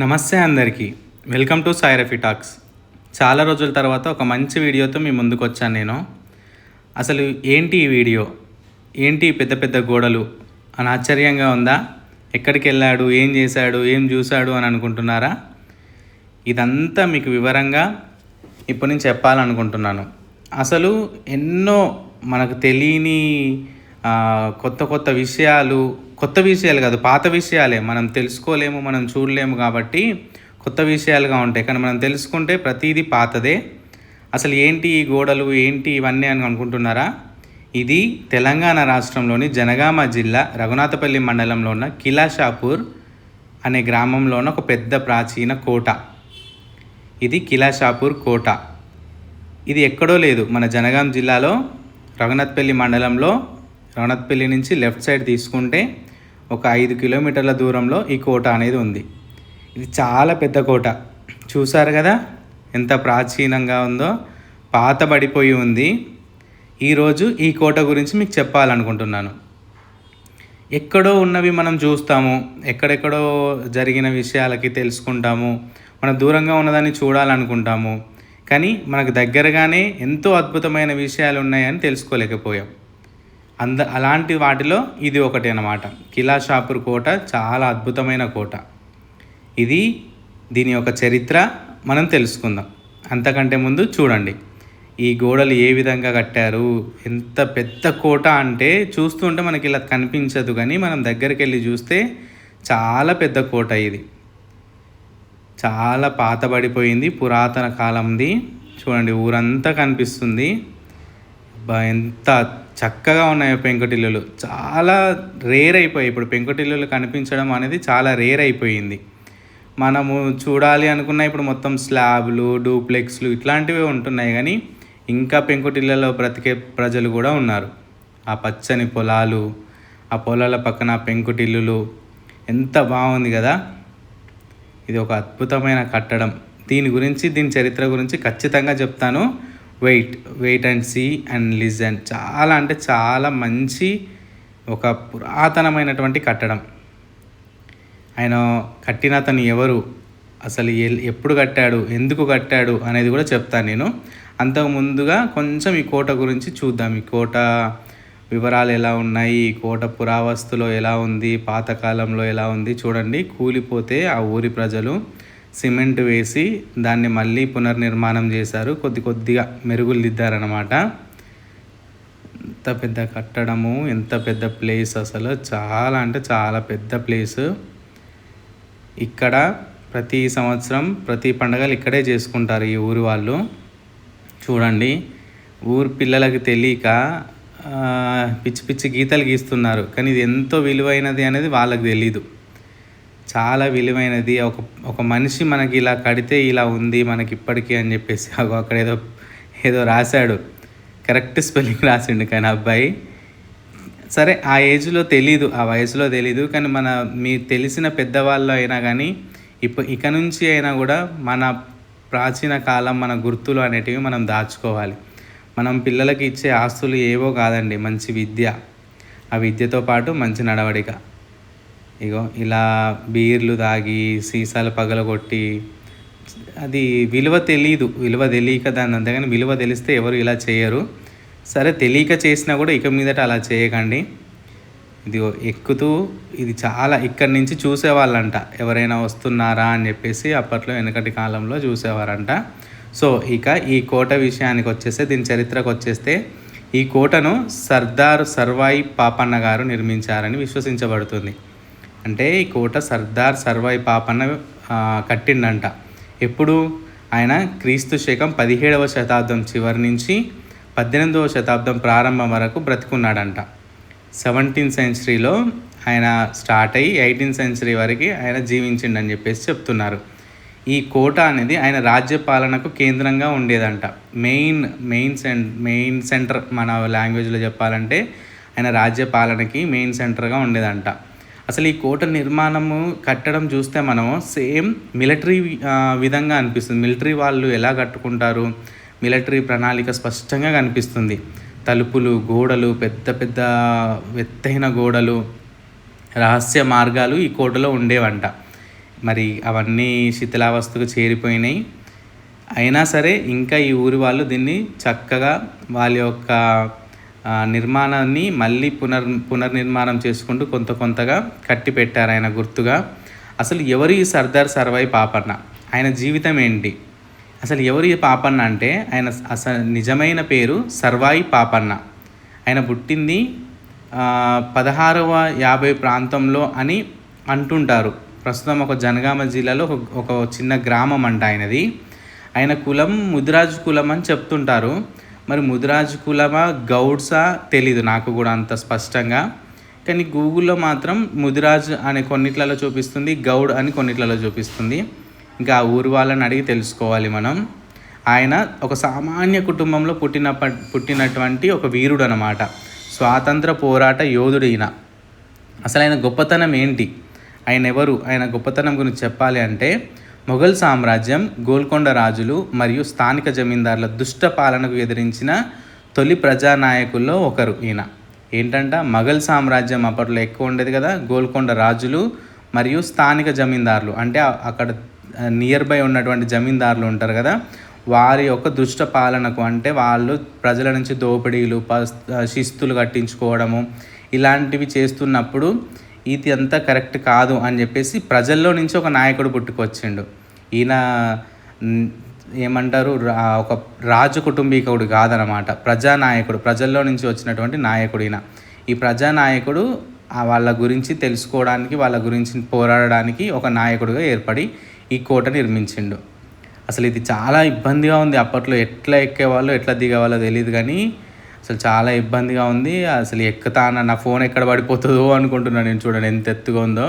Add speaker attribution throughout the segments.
Speaker 1: నమస్తే అందరికీ. Welcome to సాయిరఫీ talks చాలా రోజుల తర్వాత ఒక మంచి వీడియోతో మీ ముందుకు వచ్చాను నేను. అసలు ఏంటి ఈ వీడియో? ఏంటి పెద్ద పెద్ద గోడలు? అని ఆశ్చర్యంగా ఉందా? ఎక్కడికి వెళ్ళాడు? ఏం చేశాడు? ఏం చూశాడు? అని అనుకుంటున్నారా? ఇదంతా మీకు వివరంగా ఇప్పుడు నేను చెప్పాలనుకుంటున్నాను. అసలు ఎన్నో మనకు తెలియని కొత్త కొత్త విషయాలు కొత్త విషయాలు కాదు పాత విషయాలే. మనం తెలుసుకోలేము మనం చూడలేము కాబట్టి కొత్త విషయాలుగా ఉంటాయి. కానీ మనం తెలుసుకుంటే ప్రతిదీ పాతదే. అసలు ఏంటి ఈ గోడలు ఏంటి ఇవన్నీ అని అనుకుంటున్నారా? ఇది తెలంగాణ రాష్ట్రంలోని జనగామ జిల్లా రఘునాథపల్లి మండలంలో ఉన్న కిలాషాపూర్ అనే గ్రామంలో ఉన్న ఒక పెద్ద ప్రాచీన కోట. ఇది కిలాషాపూర్ కోట. ఇది ఎక్కడో లేదు. మన జనగాం జిల్లాలో రఘునాథపల్లి మండలంలో రఘునాథపల్లి నుంచి లెఫ్ట్ సైడ్ తీసుకుంటే ఒక ఐదు కిలోమీటర్ల దూరంలో ఈ కోట అనేది ఉంది. ఇది చాలా పెద్ద కోట. చూసారు కదా? ఎంత ప్రాచీనంగా ఉందో. పాతబడిపోయి ఉంది. ఈరోజు ఈ కోట గురించి మీకు చెప్పాలనుకుంటున్నాను. ఎక్కడో ఉన్నవి మనం చూస్తాము. ఎక్కడెక్కడో జరిగిన విషయాలకి తెలుసుకుంటాము. మనం దూరంగా ఉన్నదాన్ని చూడాలనుకుంటాము. కానీ మనకు దగ్గరగానే ఎంతో అద్భుతమైన విషయాలు ఉన్నాయని తెలుసుకోలేకపోయాం. అంద అలాంటి వాటిలో ఇది ఒకటి అన్నమాట. కిలాషాపుర్ కోట చాలా అద్భుతమైన కోట. ఇది దీని యొక్క చరిత్ర మనం తెలుసుకుందాం. అంతకంటే ముందు చూడండి. ఈ గోడలు ఏ విధంగా కట్టారు? ఎంత పెద్ద కోట అంటే చూస్తుంటే మనకి ఇలా కనిపించదు కానీ మనం దగ్గరికి వెళ్ళి చూస్తే చాలా పెద్ద కోట ఇది. చాలా పాతబడిపోయింది పురాతన కాలంది. చూడండి ఊరంతా కనిపిస్తుంది. ఎంత చక్కగా ఉన్నాయో పెంకుటిల్లులు. చాలా రేర్ అయిపోయాయి. ఇప్పుడు పెంకుటిల్లులు కనిపించడం అనేది చాలా రేర్ అయిపోయింది. మనము చూడాలి అనుకున్న ఇప్పుడు మొత్తం స్లాబ్లు డూప్లెక్స్లు ఇట్లాంటివే ఉంటున్నాయి కానీ ఇంకా పెంకుటిళ్ళలో బ్రతికే ప్రజలు కూడా ఉన్నారు. ఆ పచ్చని పొలాలు ఆ పొలాల పక్కన పెంకుటిల్లులు. ఎంత బాగుంది కదా! ఇది ఒక అద్భుతమైన కట్టడం. దీని గురించి దీని చరిత్ర గురించి ఖచ్చితంగా చెప్తాను. Wait wait and see and listen చాలా అంటే చాలా మంచి ఒక పురాతనమైనటువంటి కట్టడం. ఆయన కట్టిన అతను ఎవరు? అసలు ఎప్పుడు కట్టాడు? ఎందుకు కట్టాడు? అనేది కూడా చెప్తాను నేను. అంతకు ముందుగా కొంచెం ఈ కోట గురించి చూద్దాం. ఈ కోట వివరాలు ఎలా ఉన్నాయి? ఈ కోట పురావస్తులో ఎలా ఉంది? పాతకాలంలో ఎలా ఉంది? చూడండి. కూలిపోతే ఆ ఊరి ప్రజలు సిమెంట్ వేసి దాన్ని మళ్ళీ పునర్నిర్మాణం చేశారు. కొద్ది కొద్దిగా మెరుగులు దిద్దారనమాట ఎంత పెద్ద కట్టడము ఎంత పెద్ద ప్లేస్ అసలు. చాలా అంటే చాలా పెద్ద ప్లేస్. ఇక్కడ ప్రతి సంవత్సరం ప్రతి పండగలు ఇక్కడే చేసుకుంటారు ఈ ఊరు వాళ్ళు. చూడండి ఊరు పిల్లలకి తెలియక పిచ్చి పిచ్చి గీతలు గీస్తున్నారు. కానీ ఇది ఎంతో విలువైనది అనేది వాళ్ళకి తెలీదు. చాలా విలువైనది. ఒక ఒక మనిషి మనకి ఇలా కడితే ఇలా ఉంది మనకి ఇప్పటికీ అని చెప్పేసి అక్కడ ఏదో ఏదో రాశాడు. కరెక్ట్ స్పెల్లింగ్ రాసిండు కానీ అబ్బాయి. సరే ఆ ఏజ్లో తెలీదు. ఆ వయసులో తెలీదు. కానీ మన మీ తెలిసిన పెద్దవాళ్ళు అయినా కానీ ఇప్ప ఇక నుంచి అయినా కూడా మన ప్రాచీన కాలం మన గుర్తులు అనేటివి మనం దాచుకోవాలి. మనం పిల్లలకి ఇచ్చే ఆస్తులు ఏవో కాదండి. మంచి విద్య. ఆ విద్యతో పాటు మంచి నడవడిక. ఇగో ఇలా బీర్లు తాగి సీసాలు పగలగొట్టి అది విలువ తెలియదు విలువ తెలియక దాన్ని అంతేగాని విలువ తెలిస్తే ఎవరు ఇలా చేయరు. సరే తెలియక చేసినా కూడా ఇక మీదట అలా చేయకండి. ఇది ఎక్కుతూ ఇది చాలా ఇక్కడి నుంచి చూసేవాళ్ళంట. ఎవరైనా వస్తున్నారా అని చెప్పేసి అప్పట్లో వెనకటి కాలంలో చూసేవారంట. సో ఇక ఈ కోట విషయానికి వచ్చేస్తే దీని చరిత్రకు వచ్చేస్తే ఈ కోటను సర్దార్ సర్వాయి పాపన్న గారు నిర్మించారని విశ్వసించబడుతుంది. అంటే ఈ కోట సర్దార్ సర్వై పాపన్న కట్టిండంట. ఎప్పుడు? ఆయన క్రీస్తు శకం పదిహేడవ శతాబ్దం చివరి నుంచి పద్దెనిమిదవ శతాబ్దం ప్రారంభం వరకు బ్రతికున్నాడంట. సెవెంటీన్ సెంచరీలో ఆయన స్టార్ట్ అయ్యి ఎయిటీన్ సెంచరీ వరకు ఆయన జీవించిండని చెప్పేసి చెప్తున్నారు. ఈ కోట అనేది ఆయన రాజ్య పాలనకు కేంద్రంగా ఉండేదంట. మెయిన్ మెయిన్ సెం మెయిన్ సెంటర్ మన లాంగ్వేజ్లో చెప్పాలంటే ఆయన రాజ్య పాలనకి మెయిన్ సెంటర్గా ఉండేదంట. అసలు ఈ కోట నిర్మాణము కట్టడం చూస్తే మనము సేమ్ మిలిటరీ విధంగా అనిపిస్తుంది. మిలిటరీ వాళ్ళు ఎలా కట్టుకుంటారు? మిలిటరీ ప్రణాళిక స్పష్టంగా కనిపిస్తుంది. తలుపులు గోడలు పెద్ద పెద్ద ఎత్తైన గోడలు రహస్య మార్గాలు ఈ కోటలో ఉండేవంట. మరి అవన్నీ శిథిలావస్థకు చేరిపోయినాయి. అయినా సరే ఇంకా ఈ ఊరి వాళ్ళు దీన్ని చక్కగా వాళ్ళ యొక్క నిర్మాణాన్ని మళ్ళీ పునర్ పునర్నిర్మాణం చేసుకుంటూ కొంత కొంతగా కట్టి పెట్టారు ఆయన గుర్తుగా. అసలు ఎవరు ఈ సర్దార్ సర్వాయి పాపన్న? ఆయన జీవితం ఏంటి? అసలు ఎవరు ఈ పాపన్న అంటే? ఆయన అసలు నిజమైన పేరు సర్వాయి పాపన్న. ఆయన పుట్టింది పదహారవ యాభై ప్రాంతంలో అని అంటుంటారు. ప్రస్తుతం ఒక జనగామ జిల్లాలో ఒక ఒక చిన్న గ్రామం అంట ఆయనది. ఆయన కులం ముదిరాజు కులం అని చెప్తుంటారు. మరి ముదిరాజు కులమా గౌడ్సా తెలీదు నాకు కూడా అంత స్పష్టంగా. కానీ గూగుల్లో మాత్రం ముదిరాజ్ అనే కొన్నిట్లలో చూపిస్తుంది గౌడ్ అని కొన్నిట్లలో చూపిస్తుంది. ఇంకా ఆ ఊరు వాళ్ళని అడిగి తెలుసుకోవాలి మనం. ఆయన ఒక సామాన్య కుటుంబంలో పుట్టిన పుట్టినటువంటి ఒక వీరుడు అనమాట స్వాతంత్ర పోరాట యోధుడు ఈయన. అసలు ఆయన గొప్పతనం ఏంటి? ఆయన ఎవరు? ఆయన గొప్పతనం గురించి చెప్పాలి అంటే మొఘల్ సామ్రాజ్యం గోల్కొండ రాజులు మరియు స్థానిక జమీందారుల దుష్ట పాలనకు ఎదిరించిన తొలి ప్రజానాయకుల్లో ఒకరు ఈయన. ఏంటంట? మొఘల్ సామ్రాజ్యం అప్పట్లో ఎక్కువ ఉండేది కదా? గోల్కొండ రాజులు మరియు స్థానిక జమీందారులు. అంటే అక్కడ నియర్ బై ఉన్నటువంటి జమీందారులు ఉంటారు కదా? వారి యొక్క దుష్ట పాలనకు అంటే వాళ్ళు ప్రజల నుంచి దోపిడీలు ప శిస్తులు కట్టించుకోవడము ఇలాంటివి చేస్తున్నప్పుడు ఇది అంతా కరెక్ట్ కాదు అని చెప్పేసి ప్రజల్లో నుంచి ఒక నాయకుడు పుట్టుకొచ్చిండు. ఈయన ఏమంటారు ఒక రాజు కుటుంబీకుడు కాదనమాట ప్రజానాయకుడు ప్రజల్లో నుంచి వచ్చినటువంటి నాయకుడు ఈయన. ఈ ప్రజానాయకుడు వాళ్ళ గురించి తెలుసుకోవడానికి వాళ్ళ గురించి పోరాడడానికి ఒక నాయకుడిగా ఏర్పడి ఈ కోట నిర్మించిండు. అసలు ఇది చాలా ఇబ్బందిగా ఉంది. అప్పట్లో ఎట్లా ఎక్కేవాళ్ళు ఎట్లా దిగేవాళ్ళో తెలియదు కానీ అసలు చాలా ఇబ్బందిగా ఉంది. అసలు ఎక్కుతానా నా ఫోన్ ఎక్కడ పడిపోతుందో అనుకుంటున్నాను నేను చూడండి ఎంత ఎత్తుగా ఉందో.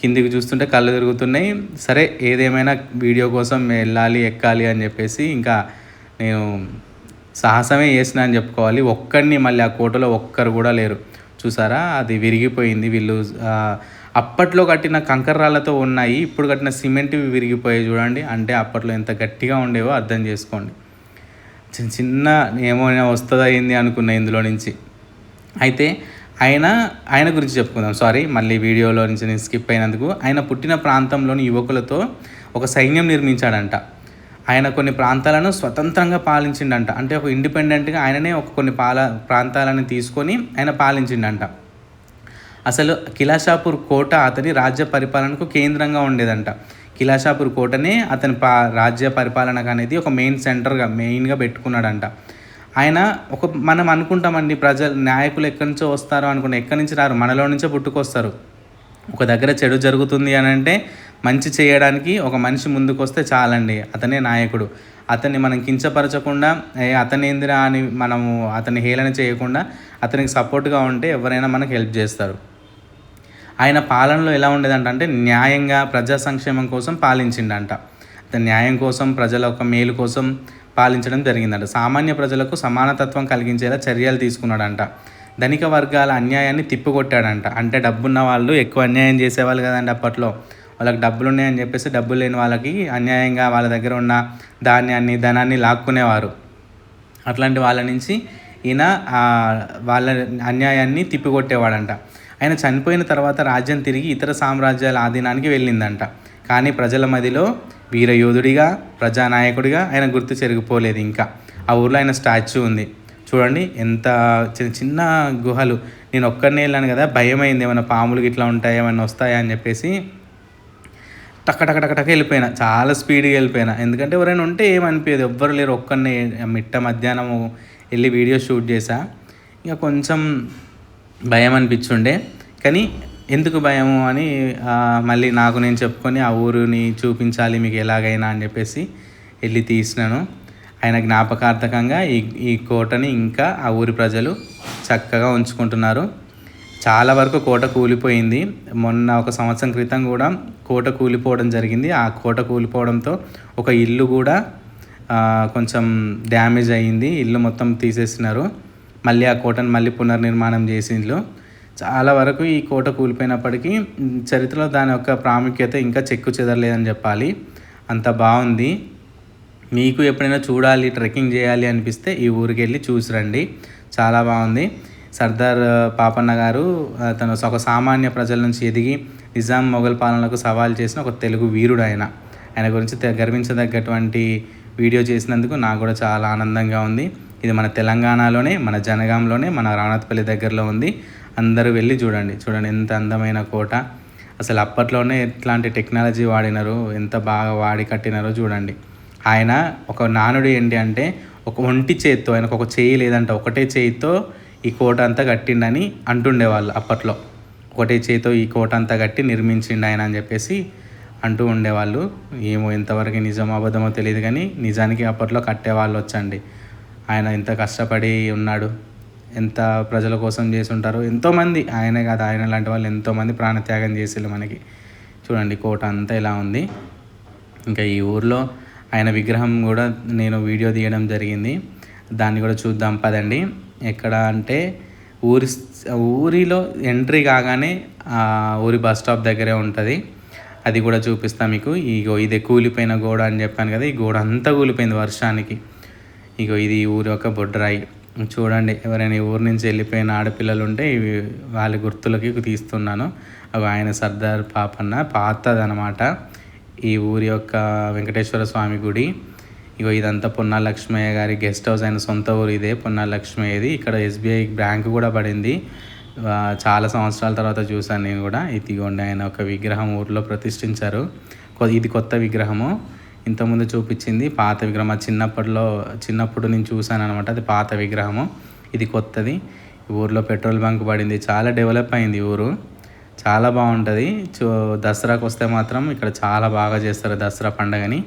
Speaker 1: కిందికి చూస్తుంటే కళ్ళు తిరుగుతున్నాయి. సరే ఏదేమైనా వీడియో కోసం వెళ్ళాలి ఎక్కాలి అని చెప్పేసి ఇంకా నేను సాహసమే చేసిన అని చెప్పుకోవాలి. ఒక్కడిని మళ్ళీ ఆ కోటలో ఒక్కరు కూడా లేరు. చూసారా? అది విరిగిపోయింది వీళ్ళు. అప్పట్లో కట్టిన కంకర రాళ్ళతో ఉన్నాయి. ఇప్పుడు కట్టిన సిమెంట్ విరిగిపోయాయి చూడండి. అంటే అప్పట్లో ఎంత గట్టిగా ఉండేవో అర్థం చేసుకోండి. చిన్న చిన్న ఏమైనా వస్తుందా ఏంది అనుకున్నా ఇందులో నుంచి. అయితే ఆయన ఆయన గురించి చెప్పుకుందాం. సారీ మళ్ళీ వీడియోలో నుంచి నేను స్కిప్ అయినందుకు. ఆయన పుట్టిన ప్రాంతంలోని యువకులతో ఒక సైన్యం నిర్మించాడంట. ఆయన కొన్ని ప్రాంతాలను స్వతంత్రంగా పాలించిండంట. అంటే ఒక ఇండిపెండెంట్గా ఆయననే ఒక కొన్ని పాల ప్రాంతాలను తీసుకొని ఆయన పాలించిండంట. అసలు కిలాషాపూర్ కోట అతని రాజ్య పరిపాలనకు కేంద్రంగా ఉండేదంట. కిలాషాపూర్ కోటనే అతని పా రాజ్య పరిపాలనకు అనేది ఒక మెయిన్ సెంటర్గా మెయిన్గా పెట్టుకున్నాడంట. ఆయన ఒక మనం అనుకుంటామండి ప్రజలు నాయకులు ఎక్కడి నుంచో వస్తారో అనుకుంటే ఎక్కడి నుంచి రారు మనలో నుంచే పుట్టుకొస్తారు. ఒక దగ్గర చెడు జరుగుతుంది అని అంటే మంచి చేయడానికి ఒక మనిషి ముందుకు వస్తే చాలండి అతనే నాయకుడు. అతన్ని మనం కించపరచకుండా అతని అతనేందిరా అని మనము అతని హేళన చేయకుండా అతనికి సపోర్ట్గా ఉంటే ఎవరైనా మనకు హెల్ప్ చేస్తారు. ఆయన పాలనలో ఎలా ఉండేదంట అంటే న్యాయంగా ప్రజా సంక్షేమం కోసం పాలించిండంట. అతను న్యాయం కోసం ప్రజల యొక్క మేలు కోసం పాలించడం జరిగిందంట. సామాన్య ప్రజలకు సమానతత్వం కలిగించేలా చర్యలు తీసుకున్నాడంట. ధనిక వర్గాల అన్యాయాన్ని తిప్పికొట్టాడంట. అంటే డబ్బున్న వాళ్ళు ఎక్కువ అన్యాయం చేసేవాళ్ళు కదండి అప్పట్లో. వాళ్ళకి డబ్బులు ఉన్నాయని చెప్పేసి డబ్బులు లేని వాళ్ళకి అన్యాయంగా వాళ్ళ దగ్గర ఉన్న ధాన్యాన్ని ధనాన్ని లాక్కునేవారు. అట్లాంటి వాళ్ళ నుంచి ఈయన వాళ్ళ అన్యాయాన్ని తిప్పికొట్టేవాడంట. ఆయన చనిపోయిన తర్వాత రాజ్యం తిరిగి ఇతర సామ్రాజ్యాల ఆధీనానికి వెళ్ళిందంట. కానీ ప్రజల మదిలో వీరయోధుడిగా ప్రజానాయకుడిగా ఆయన గుర్తు చెరిగిపోలేదు ఇంకా. ఆ ఊర్లో ఆయన స్టాచ్యూ ఉంది. చూడండి ఎంత చిన్న చిన్న గుహలు. నేను ఒక్కడినే వెళ్ళాను కదా భయం అయింది ఏమైనా పాములు ఇట్లా ఉంటాయి ఏమైనా వస్తాయా అని చెప్పేసి టక్క టక్క టక్క టక్క వెళ్ళిపోయినా. చాలా స్పీడ్గా వెళ్ళిపోయినా. ఎందుకంటే ఎవరైనా ఉంటే ఏమనిపించదు ఎవ్వరు లేరు ఒక్కరిని మిట్ట మధ్యాహ్నం వెళ్ళి వీడియో షూట్ చేశా ఇంకా కొంచెం భయం అనిపించుండే. కానీ ఎందుకు భయము అని మళ్ళీ నాకు నేను చెప్పుకొని ఆ ఊరిని చూపించాలి మీకు ఎలాగైనా అని చెప్పేసి వెళ్ళి తీసినాను. ఆయన జ్ఞాపకార్థకంగా ఈ ఈ కోటని ఇంకా ఆ ఊరి ప్రజలు చక్కగా ఉంచుకుంటున్నారు. చాలా వరకు కోట కూలిపోయింది. మొన్న ఒక సంవత్సరం క్రితం కూడా కోట కూలిపోవడం జరిగింది. ఆ కోట కూలిపోవడంతో ఒక ఇల్లు కూడా కొంచెం డ్యామేజ్ అయ్యింది ఇల్లు మొత్తం తీసేసినారు. మళ్ళీ ఆ కోటను మళ్ళీ పునర్నిర్మాణం చేసిండ్రు చాలా వరకు ఈ కోట కూలిపోయినప్పటికీ చరిత్రలో దాని యొక్క ప్రాముఖ్యత ఇంకా చెక్కు చెదరలేదని చెప్పాలి. అంత బాగుంది. మీకు ఎప్పుడైనా చూడాలి ట్రెక్కింగ్ చేయాలి అనిపిస్తే ఈ ఊరికి వెళ్ళి చూసి రండి. చాలా బాగుంది. సర్దార్ పాపన్న గారు తన తను ఒక సామాన్య ప్రజల నుంచి ఎదిగి నిజాం మొఘల్ పాలనకు సవాల్ చేసిన ఒక తెలుగు వీరుడు ఆయన. ఆయన గురించి తె- గర్వించదగ్గటువంటి వీడియో చేసినందుకు నాకు కూడా చాలా ఆనందంగా ఉంది. ఇది మన తెలంగాణలోనే మన జనగాంలోనే మన రాణత్పల్లి దగ్గరలో ఉంది. అందరూ వెళ్ళి చూడండి. చూడండి ఎంత అందమైన కోట. అసలు అప్పట్లోనే ఎట్లాంటి టెక్నాలజీ వాడినారు ఎంత బాగా వాడి కట్టినారో చూడండి. ఆయన ఒక నానుడు ఏంటి అంటే ఒక ఒంటి చేత్తో ఆయనకు ఒక చేయి లేదంట ఒకటే చేయితో ఈ కోట అంతా కట్టిండని అంటుండేవాళ్ళు అప్పట్లో. ఒకటే చేతితో ఈ కోట అంతా కట్టి నిర్మించిండు ఆయన అని చెప్పేసి అంటూ ఉండేవాళ్ళు. ఏమో ఎంతవరకు నిజమో అబద్ధమో తెలియదు కానీ నిజానికి అప్పట్లో కట్టేవాళ్ళు వచ్చండి. ఆయన ఎంత కష్టపడి ఉన్నాడు ఎంత ప్రజల కోసం చేసి ఉంటారో ఎంతోమంది ఆయనే కాదు ఆయన లాంటి వాళ్ళు ఎంతోమంది ప్రాణత్యాగం చేసిళ్ళు మనకి. చూడండి కోట అంతా ఇలా ఉంది. ఇంకా ఈ ఊర్లో ఆయన విగ్రహం కూడా నేను వీడియో తీయడం జరిగింది. దాన్ని కూడా చూద్దాం పదండి. ఎక్కడ అంటే ఊరి ఊరిలో ఎంట్రీ కాగానే ఆ ఊరి బస్ స్టాప్ దగ్గరే ఉంటుంది. అది కూడా చూపిస్తాను మీకు. ఇగో ఇదే కూలిపోయిన గోడ అని చెప్పాను కదా ఈ గోడ అంతా కూలిపోయింది వర్షానికి. ఇగో ఇది ఊరి యొక్క బొడ్రాయి. చూడండి ఎవరైనా ఊరి నుంచి వెళ్ళిపోయిన ఆడపిల్లలు ఉంటే ఇవి వాళ్ళ గుర్తులకి తీస్తున్నాను. అవి ఆయన సర్దార్ పాపన్న పాతదనమాట. ఈ ఊరి యొక్క వెంకటేశ్వర స్వామి గుడి. ఇగో ఇదంతా పొన్నా లక్ష్మయ్య గారి గెస్ట్ హౌస్ ఆయన సొంత ఊరు ఇదే పొన్నా లక్ష్మయ్యది ఇక్కడ ఎస్బీఐ బ్యాంక్ కూడా పడింది. చాలా సంవత్సరాల తర్వాత చూశాను నేను కూడా. ఇదిగోండి ఆయన ఒక విగ్రహం ఊర్లో ప్రతిష్ఠించారు. కొ- ఇది కొత్త విగ్రహము. ఇంతకుముందు చూపించింది పాత విగ్రహం. అది చిన్నప్పటిలో చిన్నప్పుడు నేను చూశాను అనమాట అది పాత విగ్రహము. ఇది కొత్తది. ఈ ఊర్లో పెట్రోల్ బంక్ పడింది. చాలా డెవలప్ అయింది ఊరు. చాలా బాగుంటుంది. చూ దసరాకు వస్తే మాత్రం ఇక్కడ చాలా బాగా చేస్తారు దసరా పండగని.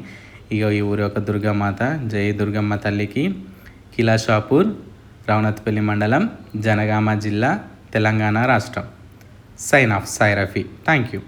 Speaker 1: ఇక ఈ ఊరి యొక్క దుర్గమాత జై దుర్గమ్మ తల్లికి కిలాషాపూర్ షాపూర్ మండలం జనగామ జిల్లా తెలంగాణ రాష్ట్రం. Sign off Sai Rafi thank you